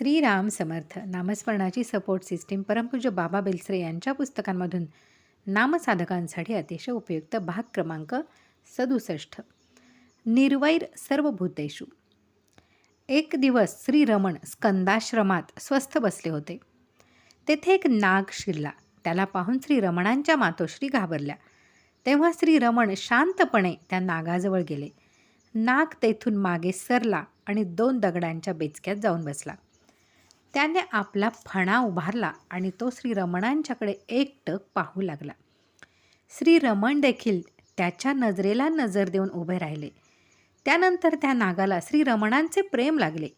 श्रीराम समर्थ नामस्मरणाची support system परमपूज्य बाबा बेलसरे यांच्या पुस्तकांमधून नामसाधकांसाठी अतिशय उपयुक्त भाग क्रमांक सदुसष्ट. निर्वैर सर्व भूतेषु एक दिवस श्री रमण स्कंदाश्रमात स्वस्थ बसले होते. तेथे एक नाग शिरला. त्याला पाहून श्री रमणांच्या मातोश्री घाबरल्या. तेव्हा श्री रमण शांतपणे त्या नागाजवळ गेले. नाग तेथून मागे सरला आणि दोन दगडांच्या बेचक्यात जाऊन बसला. त्याने आपला फणा उभारला आणि तो श्री रमणांच्याकडे एकटक पाहू लागला. श्री रमण देखील त्याच्या नजरेला नजर देऊन उभे राहिले. त्यानंतर त्या नागाला श्री रमणांचे प्रेम लागले.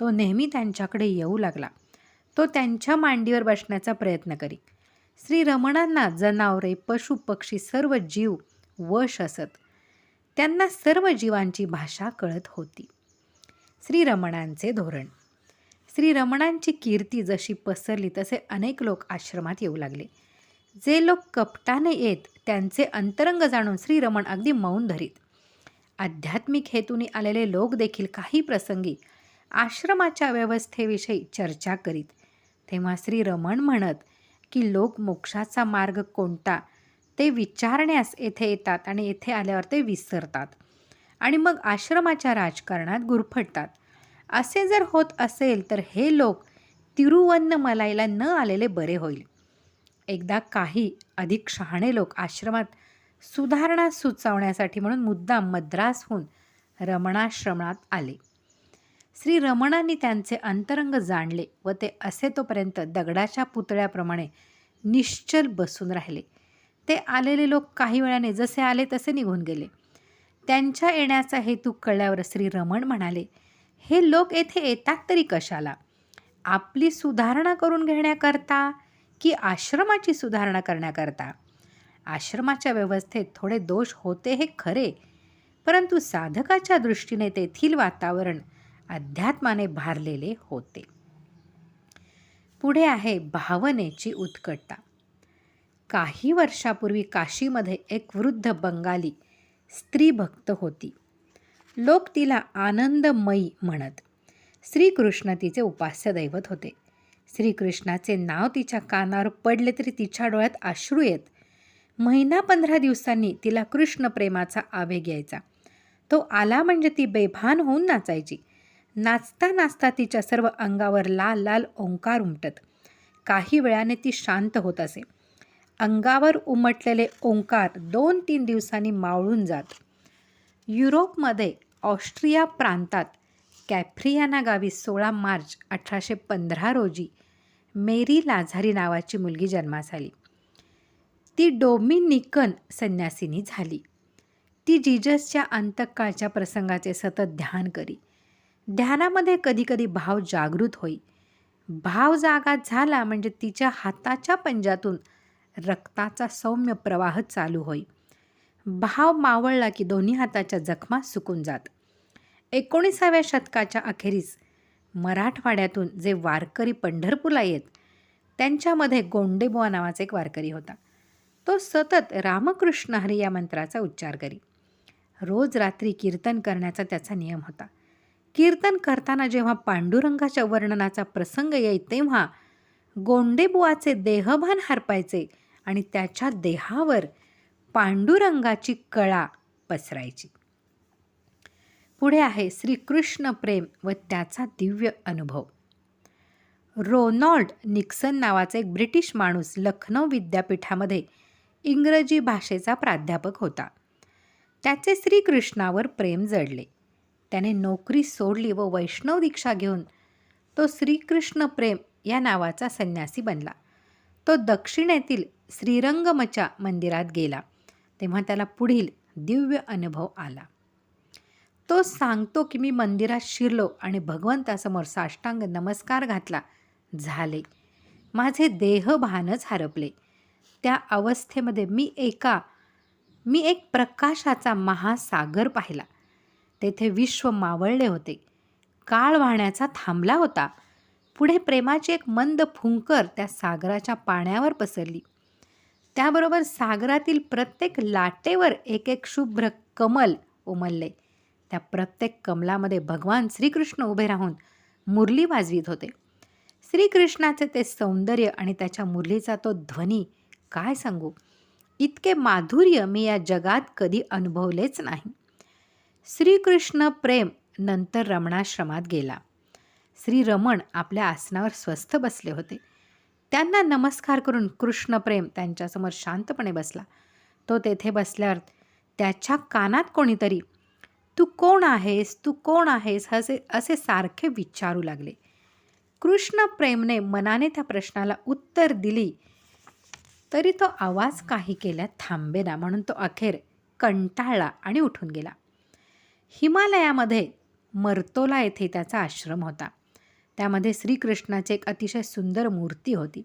तो नेहमी त्यांच्याकडे येऊ लागला. तो त्यांच्या मांडीवर बसण्याचा प्रयत्न करी. श्री रमणांना जनावरे पशु पक्षी सर्व जीव वश असत. त्यांना सर्व जीवांची भाषा कळत होती. श्रीरमणांचे धोरण श्रीरमणांची कीर्ती जशी पसरली तसे अनेक लोक आश्रमात येऊ लागले. जे लोक कपटाने येत त्यांचे अंतरंग जाणून श्रीरमण अगदी मौन धरीत. आध्यात्मिक हेतूने आलेले लोक देखील काही प्रसंगी आश्रमाच्या व्यवस्थेविषयी चर्चा करीत. तेव्हा श्रीरमण म्हणत की लोक मोक्षाचा मार्ग कोणता? ते विचारण्यास येथे येतात आणि येथे आल्यावर ते विसरतात आणि मग आश्रमाच्या राजकारणात गुरफटतात. असे जर होत असेल तर हे लोक तिरुवन्नमलाईला न आलेले बरे होईल. एकदा काही अधिक शहाणे लोक आश्रमात सुधारणा सुचवण्यासाठी म्हणून मुद्दाम मद्रासहून रमणाश्रमात आले. श्री रमणांनी त्यांचे अंतरंग जाणले व ते असे तोपर्यंत दगडाच्या पुतळ्याप्रमाणे निश्चल बसून राहिले. ते आलेले लोक काही वेळाने जसे आले तसे निघून गेले. त्यांच्या येण्याचा हेतू कळल्यावर श्री रमण म्हणाले हे लोक येथे येतात तरी कशाला? आपली सुधारणा करून घेण्याकरता की आश्रमाची सुधारणा करण्याकरता? आश्रमाच्या व्यवस्थेत थोडे दोष होते हे खरे परंतु साधकाच्या दृष्टीने तेथील वातावरण अध्यात्माने भारलेले होते. पुढे आहे भावनेची उत्कटता. काही वर्षापूर्वी काशीमध्ये एक वृद्ध बंगाली स्त्रीभक्त होती. लोक तिला आनंदमयी म्हणत. श्रीकृष्ण तिचे उपास्य दैवत होते. श्रीकृष्णाचे नाव तिच्या कानावर पडले तरी तिच्या डोळ्यात अश्रू येत. महिना पंधरा दिवसांनी तिला कृष्ण प्रेमाचा आवेग यायचा. तो आला म्हणजे ती बेभान होऊन नाचायची. नाचता नाचता तिच्या सर्व अंगावर लाल लाल ओंकार उमटत. काही वेळाने ती शांत होत असे. अंगावर उमटलेले ओंकार दोन तीन दिवसांनी मावळून जात. युरोपमध्ये ऑस्ट्रिया प्रांतात कॅफ्रियाना गावी सोळा मार्च अठराशे पंधरा रोजी मेरी लाझारी नावाची मुलगी जन्मास आली. ती डोमिनिकन संन्यासिनी झाली. ती जीजसच्या अंतकाळच्या प्रसंगाचे सतत ध्यान करी. ध्यानामध्ये कधीकधी भाव जागृत होई. भाव जागा झाला म्हणजे तिच्या हाताच्या पंजातून रक्ताचा सौम्य प्रवाह चालू होई. भाव मावळला की दोन्ही हाताच्या जखमा सुकून जात. एकोणीसाव्या शतकाच्या अखेरीस मराठवाड्यातून जे वारकरी पंढरपूरला येत त्यांच्यामध्ये गोंडेबुवा नावाचा एक वारकरी होता. तो सतत रामकृष्ण हरी या मंत्राचा उच्चार करी. रोज रात्री कीर्तन करण्याचा त्याचा नियम होता. कीर्तन करताना जेव्हा पांडुरंगाच्या वर्णनाचा प्रसंग येई तेव्हा गोंडेबुवाचे देहभान हरपायचे आणि त्याच्या देहावर पांडुरंगाची कळा पसरायची. पुढे आहे श्रीकृष्ण प्रेम व त्याचा दिव्य अनुभव. रोनॉल्ड निक्सन नावाचा एक ब्रिटिश माणूस लखनौ विद्यापीठामध्ये इंग्रजी भाषेचा प्राध्यापक होता. त्याचे श्रीकृष्णावर प्रेम जडले. त्याने नोकरी सोडली व वैष्णव दीक्षा घेऊन तो श्रीकृष्ण प्रेम या नावाचा संन्यासी बनला. तो दक्षिणेतील श्रीरंगमच्या मंदिरात गेला. तेव्हा त्याला पुढील दिव्य अनुभव आला. तो सांगतो की मी मंदिरात शिरलो आणि भगवंतासमोर साष्टांग नमस्कार घातला. झाले. माझे देहभानच हरपले. त्या अवस्थेमध्ये मी एका मी एक प्रकाशाचा महासागर पाहिला. तेथे विश्व मावळले होते. काळ वाहण्याचा थांबला होता. पुढे प्रेमाची एक मंद फुंकर त्या सागराच्या पाण्यावर पसरली. त्याबरोबर सागरातील प्रत्येक लाटेवर एक एक शुभ्र कमल उमलले. त्या प्रत्येक कमलामध्ये भगवान श्रीकृष्ण उभे राहून मुरली वाजवीत होते. श्रीकृष्णाचे ते सौंदर्य आणि त्याच्या मुरलीचा तो ध्वनी काय सांगू? इतके माधुर्य मी या जगात कधी अनुभवलेच नाही. श्रीकृष्ण प्रेम नंतर रमणाश्रमात गेला. श्री रमण आपल्या आसनावर स्वस्थ बसले होते. त्यांना नमस्कार करून कृष्णप्रेम त्यांच्यासमोर शांतपणे बसला. तो तेथे बसल्यावर त्याच्या कानात कोणीतरी तू कोण आहेस? तू कोण आहेस? असे असे सारखे विचारू लागले. कृष्ण प्रेमने मनाने त्या प्रश्नाला उत्तर दिली. तरी तो आवाज काही केल्या थांबेना म्हणून तो अखेर कंटाळला आणि उठून गेला. हिमालयामध्ये मर्तोला येथे त्याचा आश्रम होता. त्यामध्ये श्रीकृष्णाची एक अतिशय सुंदर मूर्ती होती.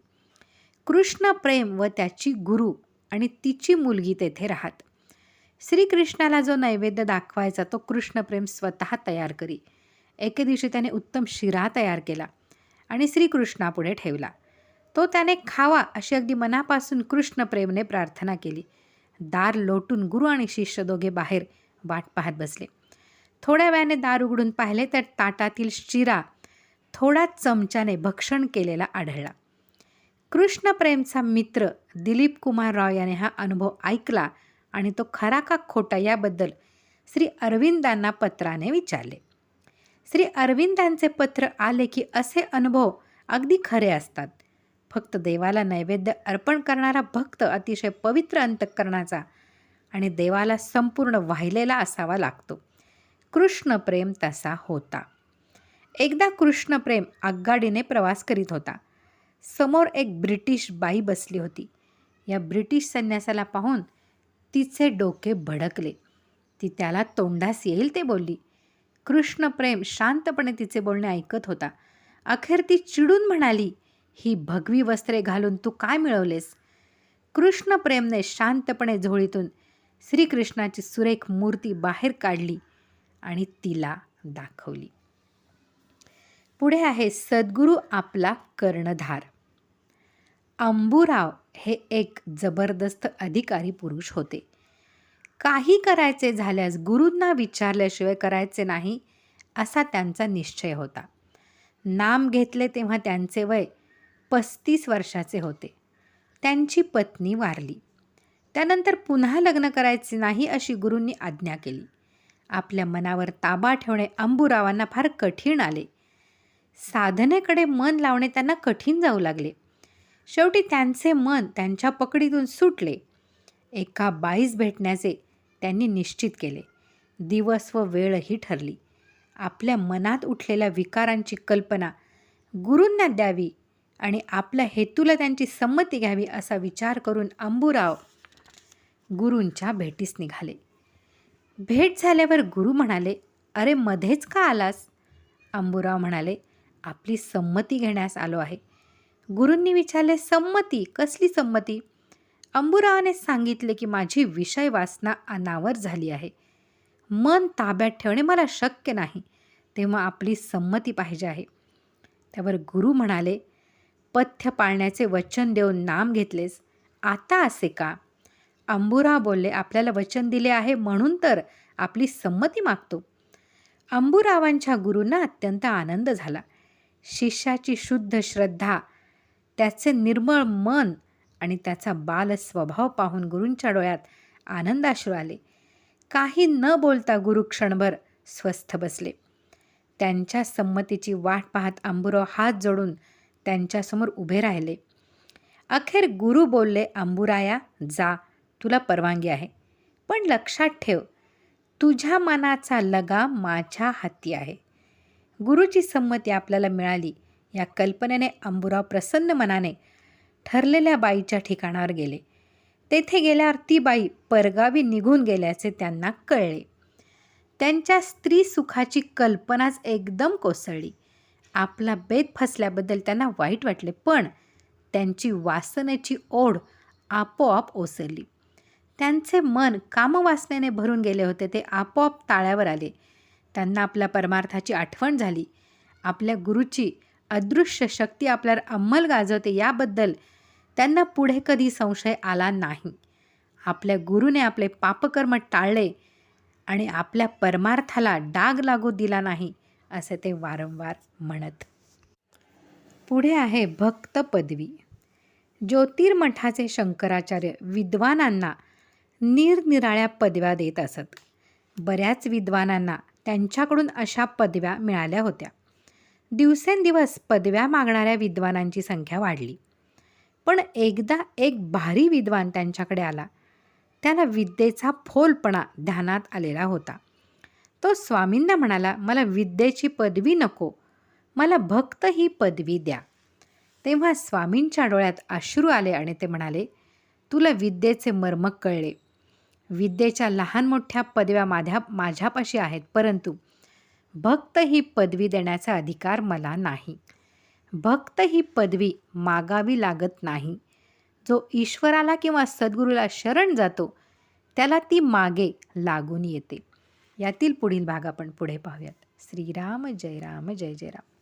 कृष्ण प्रेम व त्याची गुरु आणि तिची मुलगी तेथे राहत. श्रीकृष्णाला जो नैवेद्य दाखवायचा तो कृष्णप्रेम स्वतः तयार करी. एके दिवशी त्याने उत्तम शिरा तयार केला आणि श्रीकृष्णापुढे ठेवला. तो त्याने खावा अशी अगदी मनापासून कृष्णप्रेमने प्रार्थना केली. दार लोटून गुरु आणि शिष्य दोघे बाहेर वाट पाहत बसले. थोड्या वेळाने दार उघडून पाहिले तर ताटातील शिरा थोड्या चमच्याने भक्षण केलेला आढळला. कृष्णप्रेमचा मित्र दिलीप कुमार राव याने हा अनुभव ऐकला आणि तो खरा का खोटा याबद्दल श्री अरविंदांना पत्राने विचारले. श्री अरविंदांचे पत्र आले की असे अनुभव अगदी खरे असतात. फक्त देवाला नैवेद्य अर्पण करणारा भक्त अतिशय पवित्र अंतःकरणाचा आणि देवाला संपूर्ण वाहिलेला असावा लागतो. कृष्णप्रेम तसा होता. एकदा कृष्णप्रेम आगगाडीने प्रवास करीत होता. समोर एक ब्रिटिश बाई बसली होती. या ब्रिटिश संन्यासाला पाहून तिचे डोके भडकले. ती त्याला तोंडास येईल ते बोलली. कृष्णप्रेम शांतपणे तिचे बोलणे ऐकत होता. अखेर ती चिडून म्हणाली ही भगवी वस्त्रे घालून तू काय मिळवलेस? कृष्णप्रेमने शांतपणे झोळीतून श्रीकृष्णाची सुरेख मूर्ती बाहेर काढली आणि तिला दाखवली. पुढे आहे सद्गुरू आपला कर्णधार. अंबुराव हे एक जबरदस्त अधिकारी पुरुष होते. काही करायचे झाल्यास गुरूंना विचारल्याशिवाय करायचे नाही असा त्यांचा निश्चय होता. नाम घेतले तेव्हा त्यांचे वय पस्तीस वर्षाचे होते. त्यांची पत्नी वारली. त्यानंतर पुन्हा लग्न करायचे नाही अशी गुरूंनी आज्ञा केली. आपल्या मनावर ताबा ठेवणे अंबुरावांना फार कठीण आले. साधनेकडे मन लावणे त्यांना कठीण जाऊ लागले. शेवटी त्यांचे मन त्यांच्या पकडीतून सुटले. एका बाईस भेटण्याचे त्यांनी निश्चित केले. दिवस व वेळही ठरली. आपल्या मनात उठलेल्या विकारांची कल्पना गुरूंना द्यावी आणि आपल्या हेतूला त्यांची संमती घ्यावी असा विचार करून अंबुराव गुरूंच्या भेटीस निघाले. भेट झाल्यावर गुरु म्हणाले अरे मध्येच का आलास? अंबुराव म्हणाले आपली संमती घेण्यास आलो आहे. गुरूंनी विचारले संमती? कसली संमती? अंबुरावाने सांगितले की माझी विषय वासना अनावर झाली आहे. मन ताब्यात ठेवणे मला शक्य नाही. तेव्हा आपली संमती पाहिजे आहे. त्यावर गुरु म्हणाले पथ्य पाळण्याचे वचन देऊन नाम घेतलेस. आता असे का? अंबुरा बोलले आपल्याला वचन दिले आहे म्हणून तर आपली संमती मागतो. अंबुरावांच्या गुरूंना अत्यंत आनंद झाला. शिष्याची शुद्ध श्रद्धा त्याचे निर्मळ मन आणि त्याचा बाल स्वभाव पाहून गुरूंच्या डोळ्यात आनंदाश्रू आले. काही न बोलता गुरु क्षणभर स्वस्थ बसले. त्यांच्या संमतीची वाट पाहत आंबुराव हात जोडून त्यांच्यासमोर उभे राहिले. अखेर गुरु बोलले अंबुराया जा तुला परवानगी आहे. पण लक्षात ठेव तुझ्या मनाचा लगा माझ्या हाती आहे. गुरुची संमती आपल्याला मिळाली. या कल्पनेने अंबुराव प्रसन्न मनाने ठरलेल्या बाईच्या ठिकाणावर गेले. तेथे गेल्यावर ती बाई परगावी निघून गेल्याचे त्यांना कळले. त्यांच्या स्त्री सुखाची कल्पनाच एकदम कोसळली. आपला बेत फसल्याबद्दल त्यांना वाईट वाटले पण त्यांची वासनेची ओढ आपोआप ओसरली. त्यांचे मन कामवासनेने भरून गेले होते ते आपोआप ताळ्यावर आले. त्यांना आपल्या परमार्थाची आठवण झाली. आपल्या गुरुची अदृश्य शक्ती आपल्यावर अंमल गाजवते याबद्दल त्यांना पुढे कधी संशय आला नाही. आपल्या गुरुने आपले पापकर्म टाळले आणि आपल्या परमार्थाला डाग लागू दिला नाही असे ते वारंवार म्हणत. पुढे आहे भक्त पदवी. ज्योतिर्मठाचे शंकराचार्य विद्वानांना निरनिराळ्या पदव्या देत असत. बऱ्याच विद्वानांना त्यांच्याकडून अशा पदव्या मिळाल्या होत्या. दिवसेंदिवस पदव्या मागणाऱ्या विद्वानांची संख्या वाढली. पण एकदा एक भारी विद्वान त्यांच्याकडे आला. त्याला विद्येचा फोलपणा ध्यानात आलेला होता. तो स्वामींना म्हणाला मला विद्येची पदवी नको. मला भक्त ही पदवी द्या. तेव्हा स्वामींच्या डोळ्यात अश्रू आले आणि ते म्हणाले तुला विद्येचे मर्म कळले. विद्येच्या लहान मोठ्या पदव्या माझ्या माझ्यापाशी आहेत परंतु भक्त ही पदवी देण्याचा अधिकार मला नाही. भक्त ही पदवी मागावी लागत नाही. जो ईश्वराला किंवा सद्गुरूला शरण जातो त्याला ती मागे लागून येते. यातील पुढील भाग आपण पुढे पाहूयात. श्रीराम जय राम जय जय राम.